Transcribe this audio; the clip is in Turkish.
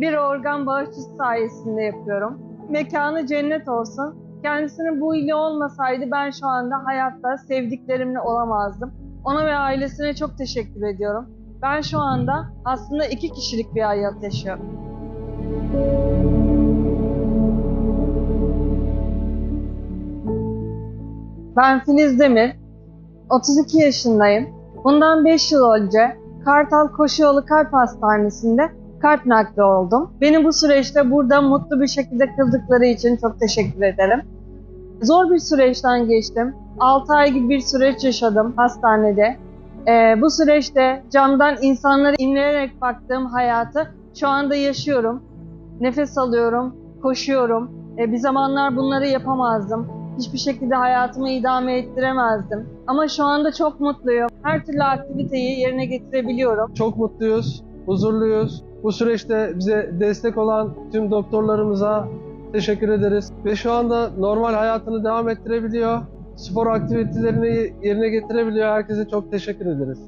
bir organ bağışçısı sayesinde yapıyorum. Mekanı cennet olsun. Kendisinin bu ili olmasaydı ben şu anda hayatta sevdiklerimle olamazdım. Ona ve ailesine çok teşekkür ediyorum. Ben şu anda aslında iki kişilik bir hayat yaşıyorum. Ben Filiz Demir, 32 yaşındayım. Bundan 5 yıl önce Kartal Koşuyolu Kalp Hastanesi'nde kalp nakli oldum. Beni bu süreçte burada mutlu bir şekilde kıldıkları için çok teşekkür ederim. Zor bir süreçten geçtim. 6 ay gibi bir süreç yaşadım hastanede. Ee, bu süreçte camdan insanlara inleyerek baktığım hayatı şu anda yaşıyorum. Nefes alıyorum, koşuyorum. Ee, bir zamanlar bunları yapamazdım. Hiçbir şekilde hayatımı idame ettiremezdim. Ama şu anda çok mutluyum. Her türlü aktiviteyi yerine getirebiliyorum. Çok mutluyuz, huzurluyuz. Bu süreçte bize destek olan tüm doktorlarımıza teşekkür ederiz. Ve şu anda normal hayatını devam ettirebiliyor. Spor aktivitelerini yerine getirebiliyor. Herkese çok teşekkür ederiz.